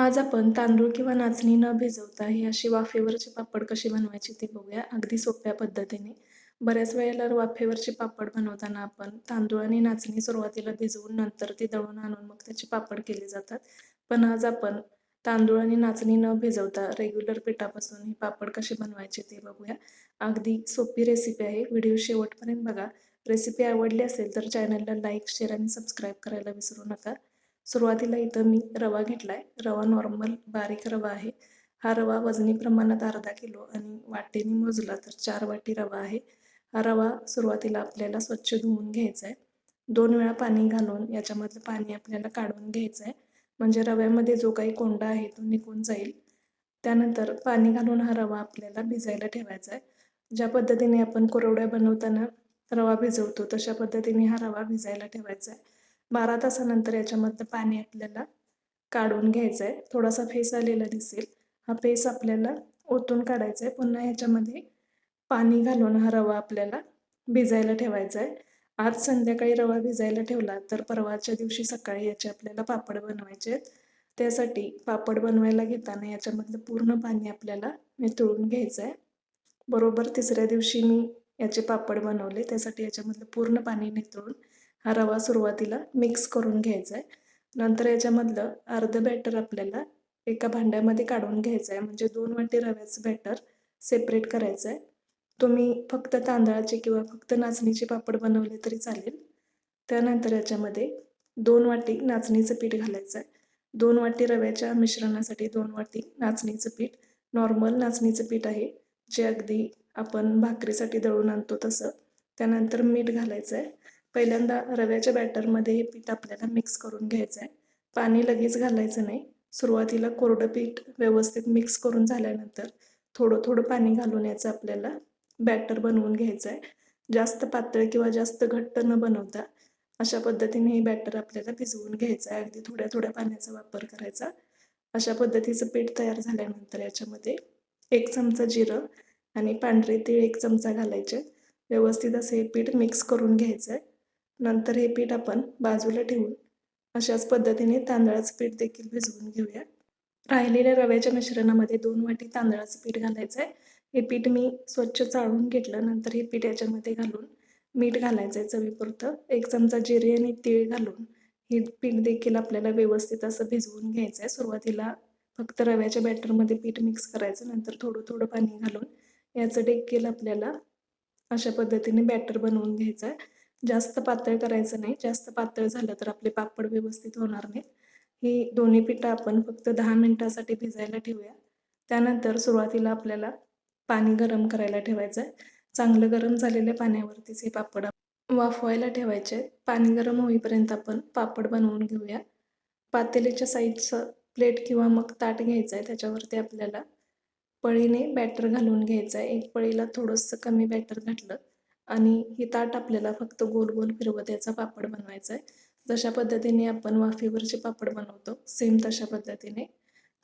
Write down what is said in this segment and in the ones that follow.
आज आपण तांदूळ किंवा नाचणी न भिजवता ही अशी वाफेवरचे पापड कशी बनवायची ते बघूया. अगदी सोप्या पद्धतीने. बऱ्याच वेळेला वाफेवरचे पापड बनवताना आपण तांदूळ आणि नाचणी सुरुवातीला भिजवून नंतर ती दळून आणून मग त्याचे पापड केले जातात. पण आज आपण तांदूळ आणि नाचणी न भिजवता रेग्युलर पिठापासून ही पापड कसे बनवायचे ते बघूया. अगदी सोपी रेसिपी आहे. व्हिडिओ शेवटपर्यंत बघा. रेसिपी आवडली असेल तर चॅनलला लाईक शेअर आणि सबस्क्राईब करायला विसरू नका. सुरुवातीला इथं मी रवा घेतला आहे रवा नॉर्मल बारीक रवा आहे. हा रवा वजनी प्रमाणात अर्धा किलो आणि वाटेने मोजला तर चार वाटी रवा आहे. हा रवा सुरुवातीला आपल्याला स्वच्छ धुवून घ्यायचा आहे दोन वेळा पाणी घालून याच्यामधलं पाणी आपल्याला काढून घ्यायचं आहे म्हणजे रव्यामध्ये जो काही कोंडा आहे तो निघून जाईल. त्यानंतर पाणी घालून हा रवा आपल्याला भिजायला ठेवायचा आहे ज्या पद्धतीने आपण कोरवड्या बनवताना रवा भिजवतो तशा पद्धतीने हा रवा भिजायला ठेवायचा आहे बारा तासानंतर याच्यामधलं पाणी आपल्याला काढून घ्यायचं आहे थोडासा फेस आलेला दिसेल. हा फेस आपल्याला ओतून काढायचा आहे पुन्हा ह्याच्यामध्ये पाणी घालून हा रवा आपल्याला भिजायला ठेवायचा आहे आज संध्याकाळी रवा भिजायला ठेवला तर परवाच्या दिवशी सकाळी याचे आपल्याला पापड बनवायचे आहेत. त्यासाठी पापड बनवायला घेताना याच्यामधलं पूर्ण पाणी आपल्याला नितळून घ्यायचं आहे बरोबर तिसऱ्या दिवशी मी याचे पापड बनवले. त्यासाठी याच्यामधलं पूर्ण पाणी नितळून हा रवा सुरुवातीला मिक्स करून घ्यायचा आहे नंतर याच्यामधलं अर्धं बॅटर आपल्याला एका भांड्यामध्ये काढून घ्यायचं आहे म्हणजे दोन वाटी रव्याचं बॅटर सेपरेट करायचं आहे तुम्ही फक्त तांदळाचे किंवा फक्त नाचणीचे पापड बनवले तरी चालेल. त्यानंतर याच्यामध्ये दोन वाटी नाचणीचं पीठ घालायचं आहे दोन वाटी रव्याच्या मिश्रणासाठी दोन वाटी नाचणीचं पीठ. नॉर्मल नाचणीचं पीठ आहे. जे अगदी आपण भाकरीसाठी दळून आणतो तसं. त्यानंतर मीठ घालायचं आहे पहिल्यांदा रव्याच्या बॅटरमध्ये हे पीठ आपल्याला मिक्स करून घ्यायचं आहे पाणी लगेच घालायचं नाही. सुरुवातीला कोरडं पीठ व्यवस्थित मिक्स करून झाल्यानंतर थोडं थोडं पाणी घालून याचं आपल्याला बॅटर बनवून घ्यायचं आहे जास्त पातळ किंवा जास्त घट्ट न बनवता अशा पद्धतीने हे बॅटर आपल्याला भिजवून घ्यायचं आहे अगदी थोड्या थोड्या पाण्याचा वापर करायचा. अशा पद्धतीचं पीठ तयार झाल्यानंतर याच्यामध्ये एक चमचा जिरं आणि पांढरे तीळ एक चमचा घालायचे. व्यवस्थित असं हे पीठ मिक्स करून घ्यायचं आहे नंतर हे पीठ आपण बाजूला ठेवून अशाच पद्धतीने तांदळाचं पीठ देखील भिजवून घेऊया. राहिलेल्या रव्याच्या मिश्रणामध्ये दोन वाटी तांदळाचं पीठ घालायचं आहे हे पीठ मी स्वच्छ चाळून घेतलं नंतर हे पीठ याच्यामध्ये घालून मीठ घालायचं आहे चवीपुरतं. एक चमचा जिरे आणि तीळ घालून हे पीठ देखील आपल्याला व्यवस्थित असं भिजवून घ्यायचं आहे सुरुवातीला फक्त रव्याच्या बॅटरमध्ये पीठ मिक्स करायचं नंतर थोडं थोडं पाणी घालून याचं देखील आपल्याला अशा पद्धतीने बॅटर बनवून घ्यायचं आहे जास्त पातळ करायचं नाही. जास्त पातळ झालं तर आपले पापड व्यवस्थित होणार नाहीत ही दोन्ही पिठं आपण फक्त दहा मिनटासाठी भिजायला ठेवूया. त्यानंतर सुरुवातीला आपल्याला पाणी गरम करायला ठेवायचं आहे चांगलं गरम झालेल्या पाण्यावरतीच हे पापड वाफवायला ठेवायचे. पाणी गरम होईपर्यंत आपण पापड बनवून घेऊया. पातेलीच्या साईजचं प्लेट किंवा मग ताट घ्यायचं आहे त्याच्यावरती आपल्याला पळीने बॅटर घालून घ्यायचं आहे एक पळीला थोडंसं कमी बॅटर घातलं आणि ही ताट आपल्याला फक्त गोल गोल फिरवत याचा पापड बनवायचा आहे जशा पद्धतीने आपण वाफेवरचे पापड बनवतो सेम तशा पद्धतीने.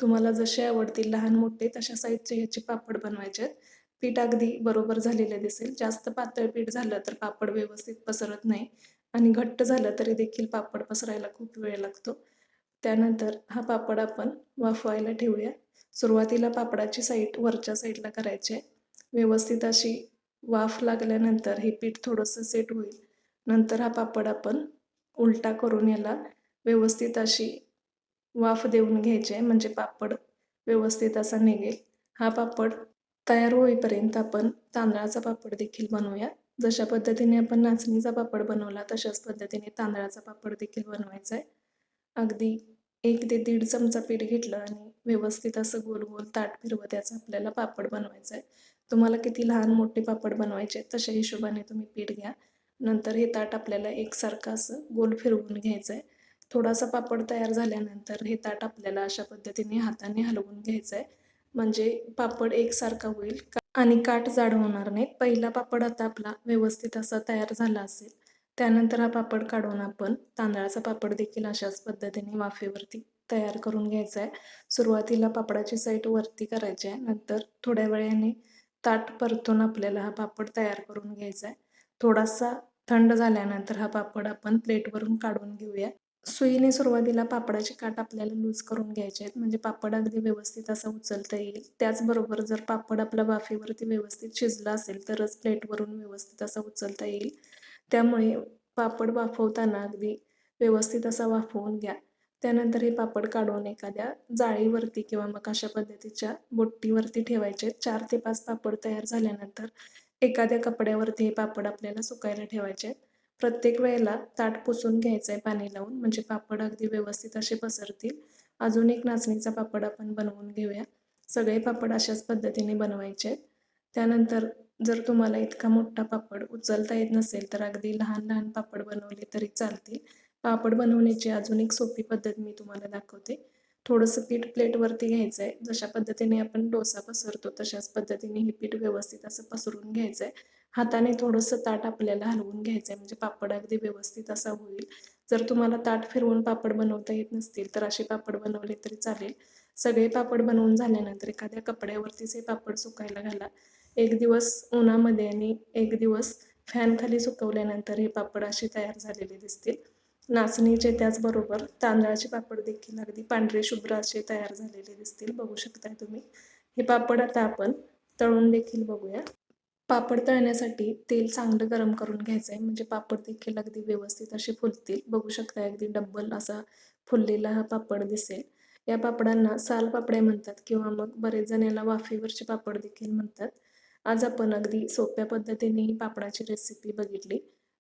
तुम्हाला जसे आवडतील लहान मोठे तशा साईजचे ह्याचे पापड बनवायचे आहेत पीठ अगदी बरोबर झालेले दिसेल. जास्त पातळ पीठ झालं तर पापड व्यवस्थित पसरत नाही. आणि घट्ट झालं तरी देखील पापड पसरायला खूप वेळ लागतो. त्यानंतर हा पापड आपण वाफवायला ठेवूया. सुरुवातीला पापडाची साईड वरच्या साईडला करायची आहे व्यवस्थित अशी वाफ लागल्यानंतर हे पीठ थोडंसं सेट होईल. नंतर हा पापड आपण उलटा करून याला व्यवस्थित अशी वाफ देऊन घ्यायची आहे म्हणजे पापड व्यवस्थित असा निघेल. हा पापड तयार होईपर्यंत आपण तांदळाचा पापड देखील बनवूया. जशा पद्धतीने आपण नाचणीचा पापड बनवला तशाच पद्धतीने तांदळाचा पापड देखील बनवायचा आहे. अगदी एक ते दीड चमचा पीठ घेतलं आणि व्यवस्थित असं गोल गोल ताट फिरवत याचा आपल्याला पापड बनवायचा आहे तुम्हाला किती लहान मोठे पापड बनवायचे तशा हिशोबाने तुम्ही पीठ घ्या. नंतर हे ताट आपल्याला एकसारखं असं गोल फिरवून घ्यायचं आहे थोडासा पापड तयार झाल्यानंतर हे ताट आपल्याला अशा पद्धतीने हाताने हलवून घ्यायचं आहे म्हणजे पापड एकसारखा होईल आणि काट जाड होणार नाहीत. पहिला पापड आता आपला व्यवस्थित असा तयार झाला असेल. त्यानंतर हा पापड काढून आपण तांदळाचा पापड देखील अशाच पद्धतीने वाफेवरती तयार करून घ्यायचा आहे. सुरुवातीला पापडाची साईड वरती करायची आहे. नंतर थोड्या वेळाने ताट परतून आपल्याला हा पापड तयार करून घ्यायचा आहे. थोडासा थंड झाल्यानंतर हा पापड आपण प्लेटवरून काढून घेऊया. सुईने सुरुवातीला पापडाचे काट आपल्याला लूज करून घ्यायचे आहेत म्हणजे पापड अगदी व्यवस्थित असा उचलता येईल. त्याचबरोबर जर पापड आपला वाफेवरती व्यवस्थित शिजला असेल तरच प्लेटवरून व्यवस्थित असा उचलता येईल. त्यामुळे पापड वाफवताना अगदी व्यवस्थित असा वाफवून घ्या. त्यानंतर हे पापड काढून एखाद्या जाळीवरती किंवा मग अशा पद्धतीच्या बोट्टीवरती ठेवायचे. चार ते पाच पापड तयार झाल्यानंतर एखाद्या कपड्यावरती हे पापड आपल्याला सुकायला ठेवायचे. प्रत्येक वेळेला ताट पुसून घ्यायचं आहे पाणी लावून म्हणजे पापड अगदी व्यवस्थित असे पसरतील. अजून एक नाचणीचा पापड आपण बनवून घेऊया. सगळे पापड अशाच पद्धतीने बनवायचे. त्यानंतर जर तुम्हाला इतका मोठा पापड उचलता येत नसेल तर अगदी लहान लहान पापड बनवले तरी चालतील. पापड बनवण्याची अजून एक सोपी पद्धत मी तुम्हाला दाखवते. थोडंसं पीठ प्लेटवरती घ्यायचं आहे जशा पद्धतीने आपण डोसा पसरतो तशाच पद्धतीने हे पीठ व्यवस्थित असं पसरून घ्यायचं आहे हाताने थोडंसं ताट आपल्याला हलवून घ्यायचं आहे म्हणजे पापड अगदी व्यवस्थित असा होईल. जर तुम्हाला ताट फिरवून पापड बनवता येत नसतील तर असे पापड बनवले तरी चालेल. सगळे पापड बनवून झाल्यानंतर एखाद्या कपड्यावरतीच हे पापड सुकायला घाला. एक दिवस उन्हामध्ये आणि एक दिवस फॅनखाली सुकवल्यानंतर हे पापड असे तयार झालेले दिसतील. नाचणीचे त्याचबरोबर तांदळाचे पापड देखील अगदी पांढरे शुभ्र असे तयार झालेले दिसतील. बघू शकताय तुम्ही. हे पापड आता आपण तळून देखील बघूया. पापड तळण्यासाठी तेल चांगलं गरम करून घ्यायचं आहे म्हणजे पापड देखील अगदी व्यवस्थित असे फुलतील. बघू शकता अगदी डब्बल असा फुललेला हा पापड दिसेल. या पापडांना साल पापड्या म्हणतात किंवा मग बरेच जण याला वाफेवरचे पापड देखील म्हणतात. आज आपण अगदी सोप्या पद्धतीने ही पापडाची रेसिपी बघितली.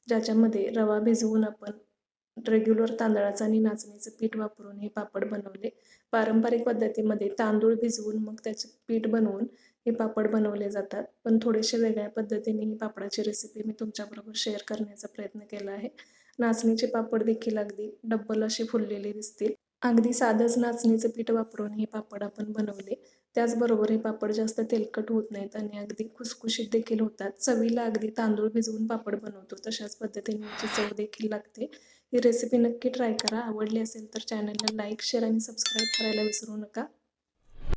ज्याच्यामध्ये रवा भिजवून आपण रेग्युलर तांदळाचं आणि नाचणीचं पीठ वापरून हे पापड बनवले. पारंपरिक पद्धतीमध्ये तांदूळ भिजवून मग त्याचे पीठ बनवून हे पापड बनवले जातात. पण थोडेसे वेगळ्या पद्धतीने ही पापडाची रेसिपी मी तुमच्याबरोबर शेअर करण्याचा प्रयत्न केला आहे. नाचणीचे पापड देखील अगदी डब्बल असे फुललेले दिसतील. अगदी साधंच नाचणीचं पीठ वापरून हे पापड आपण बनवले. त्याचबरोबर हे पापड जास्त तेलकट होत नाहीत आणि अगदी खुसखुशीत देखील होतात. चवीला अगदी तांदूळ भिजवून पापड बनवतो. तशाच पद्धतीने याची चव देखील लागते. ही रेसिपी नक्की ट्राय करा. आवडली असेल तर चॅनलला लाईक शेअर आणि सबस्क्राईब करायला विसरू नका.